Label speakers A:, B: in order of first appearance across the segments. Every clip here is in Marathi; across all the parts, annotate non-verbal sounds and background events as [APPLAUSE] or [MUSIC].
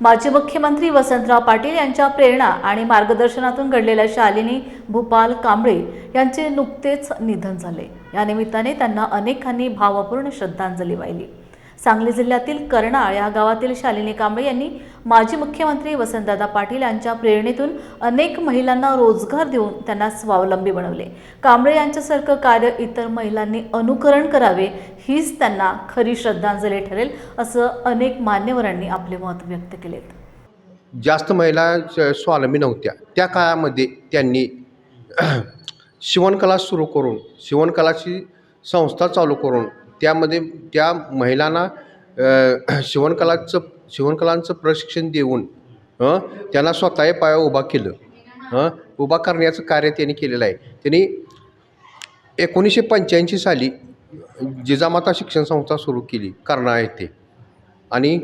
A: माजी मुख्यमंत्री वसंतराव पाटील यांच्या प्रेरणा आणि मार्गदर्शनातून घडलेल्या शालिनी भूपाल कांबळे यांचे नुकतेच निधन झाले. या निमित्ताने त्यांना अनेकांनी भावपूर्ण श्रद्धांजली वाहिली. सांगली जिल्ह्यातील कर्णाळ या गावातील शालिनी कांबळे यांनी माजी मुख्यमंत्री वसंतदादा पाटील यांच्या प्रेरणेतून अनेक महिलांना रोजगार देऊन त्यांना स्वावलंबी बनवले. कांबळे यांच्यासारखं कार्य इतर महिलांनी अनुकरण करावे हीच त्यांना खरी श्रद्धांजली ठरेल असं अनेक मान्यवरांनी आपले मत व्यक्त केलेत.
B: जास्त महिला स्वावलंबी नव्हत्या. त्या काळामध्ये त्यांनी [CLEARS THROAT] शिवणकला सुरू करून शिवणकलाची संस्था चालू करून त्यामध्ये त्या महिलांना शिवणकलाचं शिवणकलांचं प्रशिक्षण देऊन हं, त्यांना स्वतः पाया उभा केलं. उभा करण्याचं कार्य त्यांनी केलेलं आहे. त्यांनी एकोणीसशे पंच्याऐंशी साली जिजामाता शिक्षण संस्था सुरू केली कर्नाळा येथे. आणि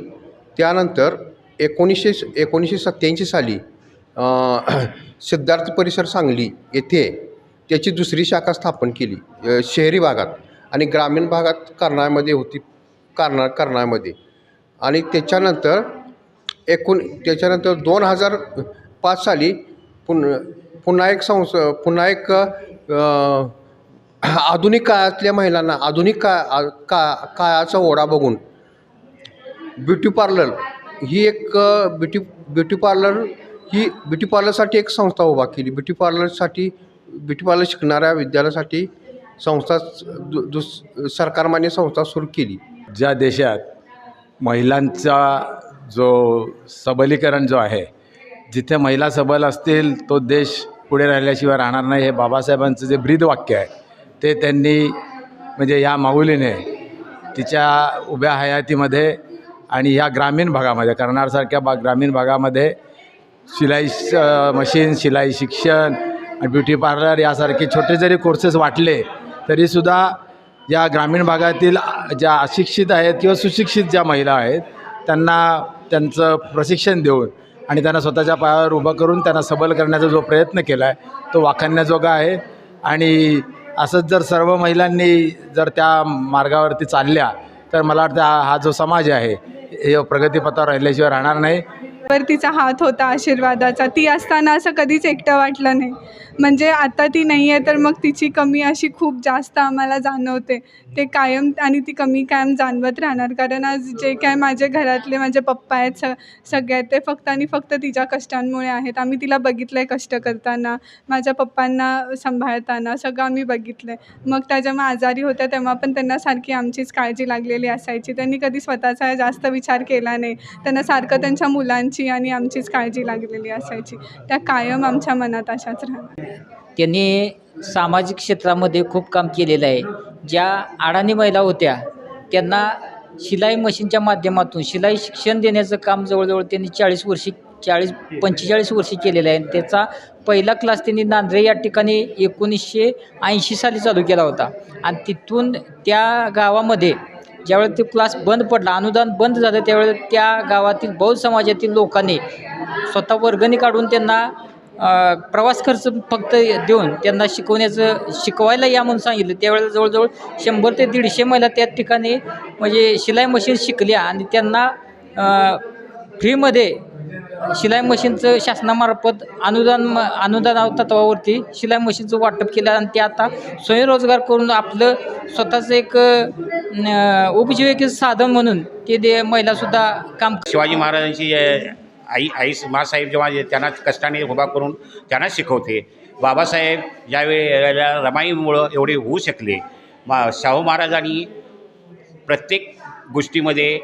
B: त्यानंतर एकोणीसशे एकोणीसशे सत्त्याऐंशी साली सिद्धार्थ परिसर सांगली येथे त्याची दुसरी शाखा स्थापन केली शहरी भागात. आणि ग्रामीण भागात कर्नाळमध्ये होती कर्नाळ कर्नाळमध्ये. आणि त्याच्यानंतर एकूण त्याच्यानंतर दोन हजार पाच साली पुन पुन्हा एक संस पुन्हा एक आधुनिक काळातल्या महिलांना आधुनिक का आ- का काळाचा ओढा बघून ब्युटी पार्लर ही एक ब्युटी ब्युटी पार्लर ही ब्युटी पार्लरसाठी एक संस्था उभा केली. ब्युटी पार्लरसाठी ब्युटी पार्लर शिकणाऱ्या विद्यार्थ्यासाठी संस्था दु दुस सरकारमान्य संस्था सुरू केली.
C: ज्या देशात महिलांचा जो सबलीकरण जो आहे जिथे महिला सबल असतील तो देश पुढे राहिल्याशिवाय राहणार नाही हे बाबासाहेबांचं जे ब्रीद वाक्य आहे ते त्यांनी म्हणजे या माऊलीने तिच्या उभ्या हयातीमध्ये आणि ह्या ग्रामीण भागामध्ये करणारसारख्या बा ग्रामीण भागामध्ये शिलाई श- मशीन शिलाई शिक्षण आणि ब्युटी पार्लर यासारखे छोटे जरी कोर्सेस वाटले तरीसुद्धा या ग्रामीण भागातील ज्या अशिक्षित आहेत किंवा सुशिक्षित ज्या महिला आहेत त्यांना त्यांचं प्रशिक्षण देऊन आणि त्यांना स्वतःच्या पायावर उभं करून त्यांना सबल करण्याचा जो प्रयत्न केला आहे तो वाखाणण्याजोगा आहे. आणि असंच जर सर्व महिलांनी जर त्या मार्गावरती चालल्या तर मला वाटतं हा जो समाज आहे हे प्रगतीपथावर राहिल्याशिवाय राहणार नाही.
D: वर तिचा हात होता आशीर्वादाचा. ती असताना असं कधीच एकटं वाटलं नाही. म्हणजे आता ती नाही आहे तर मग तिची कमी अशी खूप जास्त आम्हाला जाणवते. ते कायम आणि ती कमी कायम जाणवत राहणार. कारण आज जे काय माझे घरातले माझे पप्पा आहेत स सगळे आहेत ते फक्त आणि फक्त तिच्या कष्टांमुळे आहेत. आम्ही तिला बघितलं आहे कष्ट करताना माझ्या पप्पांना सांभाळताना सगळं आम्ही बघितलं आहे मग त्या जेव्हा आजारी होत्या तेव्हा पण त्यांना सारखी आमचीच काळजी लागलेली असायची. त्यांनी कधी स्वतःचा जास्त विचार केला नाही. त्यांना सारखं त्यांच्या मुलांची आणि आमचीच काळजी लागलेली असायची. त्या कायम आमच्या मनात अशाच राहणार.
E: त्यांनी सामाजिक क्षेत्रामध्ये खूप काम केलेलं आहे. ज्या अडाणी महिला होत्या त्यांना शिलाई मशीनच्या माध्यमातून शिलाई शिक्षण देण्याचं काम जवळजवळ त्यांनी चाळीस वर्षी चाळीस पंचेचाळीस वर्षी केलेलं आहे. आणि त्याचा पहिला क्लास त्यांनी नांद्रे या ठिकाणी एकोणीसशे ऐंशी साली चालू केला होता. आणि तिथून त्या गावामध्ये ज्यावेळेस ते क्लास बंद पडला अनुदान बंद झालं त्यावेळेस त्या गावातील बौद्ध समाजातील लोकांनी स्वतः वर्गणी काढून त्यांना प्रवास खर्च फक्त देऊन त्यांना शिकवण्याचं शिकवायला या म्हणून सांगितलं. त्यावेळेला जवळजवळ शंभर ते दीडशे महिला त्या ठिकाणी म्हणजे शिलाई मशीन शिकल्या आणि त्यांना फ्रीमध्ये शिलाई मशीनचं शासनामार्फत अनुदान म- अनुदान तत्वावरती शिलाई मशीनचं वाटप केलं आणि ते आता स्वयंरोजगार करून आपलं स्वतःचं एक उपजीविकेचं साधन म्हणून ते दे महिलासुद्धा काम
F: शिवाजी महाराजांची आई आई मासाहेब जेव्हा त्यांना कष्टाने उभा करून त्यांना शिकवते बाबासाहेब ज्यावेळी रमाईमुळं एवढे होऊ शकले मा शाहू महाराजांनी प्रत्येक गोष्टीमध्ये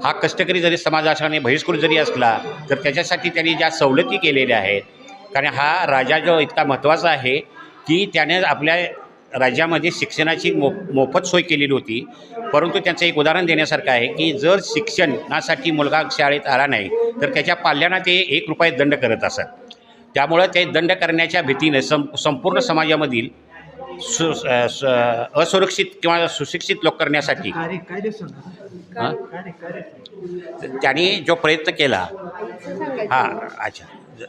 F: हा कष्टकरी जरी समाज बहिष्कृत जरी असला तर त्याच्यासाठी त्यांनी ज्या सवलती केलेल्या आहेत कारण हा राजा जो इतका महत्त्वाचा आहे की त्याने आपल्या राज्यामध्ये शिक्षणाची मो मोफत सोय केलेली होती. परंतु त्यांचं एक उदाहरण देण्यासारखं आहे की जर शिक्षणासाठी मुलगा शाळेत आला नाही तर त्याच्या पाल्यांना ते एक रुपये दंड करत असत. त्यामुळं ते दंड करण्याच्या भीतीने सं संपूर्ण समाजामधील सु असुरक्षित किंवा सुशिक्षित लोक करण्यासाठी. हां? त्यांनी जो प्रयत्न केला हां अच्छा. ज-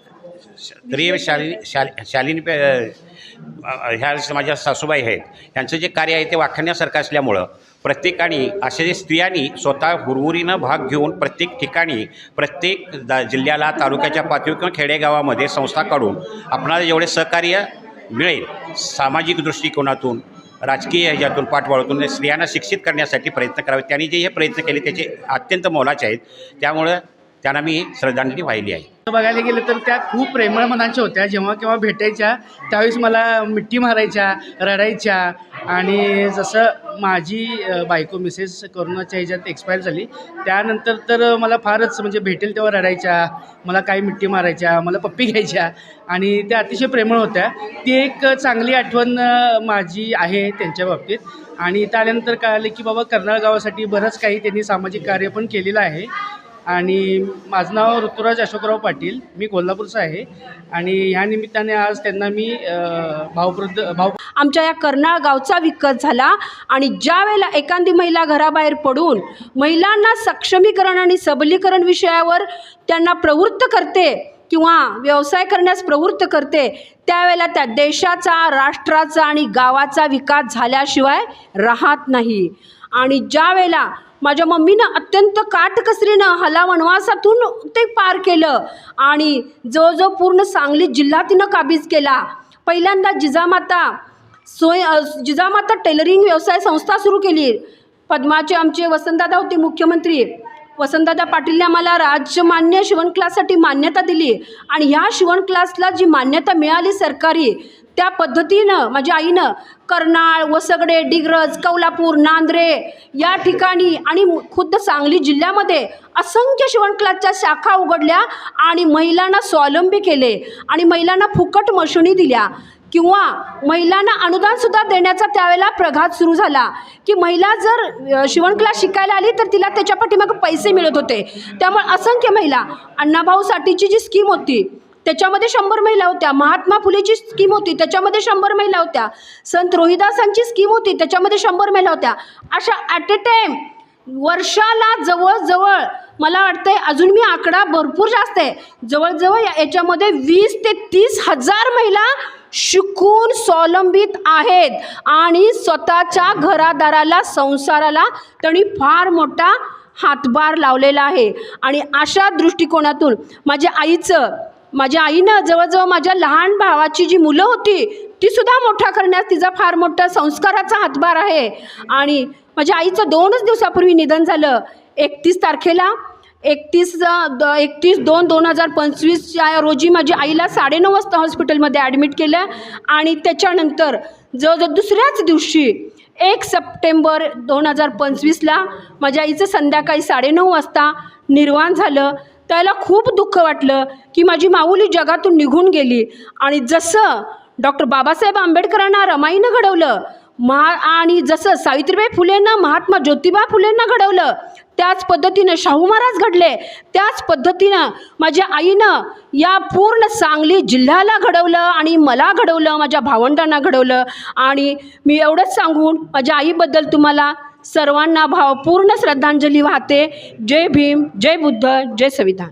F: तरी शालिनी शाल शालिनी ह्या माझ्या सासूबाई आहेत. यांचं जे कार्य आहे ते वाखाणण्यासारखं असल्यामुळं प्रत्येकाने असे जे स्त्रियांनी स्वतः हुरहुरीनं भाग घेऊन प्रत्येक ठिकाणी प्रत्येक दा जिल्ह्याला तालुक्याच्या पातळीवर किंवा खेडेगावामध्ये संस्था काढून आपणाला जेवढे सहकार्य मिळेल. सामाजिक दृष्टिकोनातून राजकीय ह्याच्यातून पाठबळातून स्त्रियांना शिक्षित करण्यासाठी प्रयत्न करावे. त्यांनी जे हे प्रयत्न केले त्याचे अत्यंत मोलाचे आहेत. त्यामुळं त्यांना मी श्रद्धांजली वाहिली आहे.
G: बघायला गेलं तर त्या खूप प्रेमळ मनाच्या होत्या. जेव्हा केव्हा भेटायच्या त्यावेळेस मला मिठी मारायच्या रडायच्या आणि जसं माझी बायको मिसेस करोनाच्या ह्याच्यात एक्सपायर झाली त्यानंतर तर मला फारच म्हणजे भेटेल तेव्हा रडायच्या मला काही मिठी मारायच्या मला पप्पी घ्यायच्या आणि त्या अतिशय प्रेमळ होत्या. ती एक चांगली आठवण माझी आहे त्यांच्या बाबतीत. आणि इथं आल्यानंतर कळालं की बाबा कर्नाळ गावासाठी बरंच काही त्यांनी सामाजिक कार्य पण केलेलं आहे. आणि माझं नाव ऋतुराज अशोकराव पाटील मी कोल्हापूरचा आहे. आणि ह्या निमित्ताने आज त्यांना मी भावप्रद भाव
H: आमच्या या कर्नाळ गावचा विकास झाला आणि ज्या वेळेला एखादी महिला घराबाहेर पडून महिलांना सक्षमीकरण आणि सबलीकरण विषयावर त्यांना प्रवृत्त करते किंवा व्यवसाय करण्यास प्रवृत्त करते त्यावेळेला त्या देशाचा राष्ट्राचा आणि गावाचा विकास झाल्याशिवाय राहत नाही. आणि ज्या वेळेला माझ्या मम्मीनं अत्यंत काटकसरीनं हला वनवासातून ते पार केलं आणि जवळजवळ पूर्ण सांगली जिल्हा तिनं काबीज केला. पहिल्यांदा जिजामाता सोय जिजामाता टेलरिंग व्यवसाय संस्था सुरू केली. पद्माचे आमचे वसंतदादा होते मुख्यमंत्री. वसंतदादा पाटीलने आम्हाला राज्यमान्य शिवण क्लाससाठी मान्यता दिली आणि ह्या शिवण क्लासला जी मान्यता मिळाली सरकारी त्या पद्धतीनं माझ्या आईनं कर्नाळ वसगडे डिग्रज कौलापूर नांद्रे या ठिकाणी आणि खुद्द सांगली जिल्ह्यामध्ये असंख्य शिवण क्लासच्या शाखा उघडल्या आणि महिलांना स्वावलंबी केले आणि महिलांना फुकट मशिनी दिल्या किंवा महिलांना अनुदानसुद्धा देण्याचा त्यावेळेला प्रघात सुरू झाला की महिला जर अ, शिवण क्लास शिकायला आली तर तिला त्याच्या पाठीमागं पैसे मिळत होते. त्यामुळे असंख्य महिला अण्णाभाऊसाठीची जी स्कीम होती त्याच्यामध्ये शंभर महिला होत्या. महात्मा फुलेची स्कीम होती त्याच्यामध्ये शंभर महिला होत्या. संत रोहिदासांची स्कीम होती त्याच्यामध्ये शंभर महिला होत्या. अशा ॲट ए टाईम वर्षाला जवळजवळ मला वाटतंय अजून मी आकडा भरपूर जास्त आहे. जवळजवळ या- याच्यामध्ये वीस ते तीस हजार महिला शिकून स्वावलंबित आहेत. आणि स्वतःच्या घरादाराला संसाराला त्यांनी फार मोठा हातभार लावलेला आहे. आणि अशा दृष्टिकोनातून माझ्या आईचं माझ्या आईनं जवळजवळ माझ्या लहान भावाची जी मुलं होती ती सुद्धा मोठा करण्यास तिचा फार मोठा संस्काराचा हातभार आहे. आणि माझ्या आईचं दोनच दिवसापूर्वी निधन झालं. एकतीस तारखेला एकतीस द एकतीस दोन दोन हजार पंचवीसच्या रोजी माझ्या आईला साडेनऊ वाजता हॉस्पिटलमध्ये ॲडमिट केलं आणि त्याच्यानंतर जवळजवळ दुसऱ्याच दिवशी एक सप्टेंबर दोन हजार पंचवीसला माझ्या आईचं संध्याकाळी साडेनऊ वाजता निर्वाण झालं. त्याला खूप दुःख वाटलं की माझी माऊली जगातून निघून गेली. आणि जसं डॉक्टर बाबासाहेब आंबेडकरांना रमाईनं घडवलं महा आणि जसं सावित्रीबाई फुलेंना महात्मा ज्योतिबा फुलेंना घडवलं त्याच पद्धतीनं शाहू महाराज घडले त्याच पद्धतीनं माझ्या आईनं या पूर्ण सांगली जिल्ह्याला घडवलं आणि मला घडवलं माझ्या भावंडांना घडवलं. आणि मी एवढंच सांगून माझ्या आईबद्दल तुम्हाला सर्वांना भावपूर्ण श्रद्धांजली वाहते. जय भीम जय बुद्ध जय संविधान.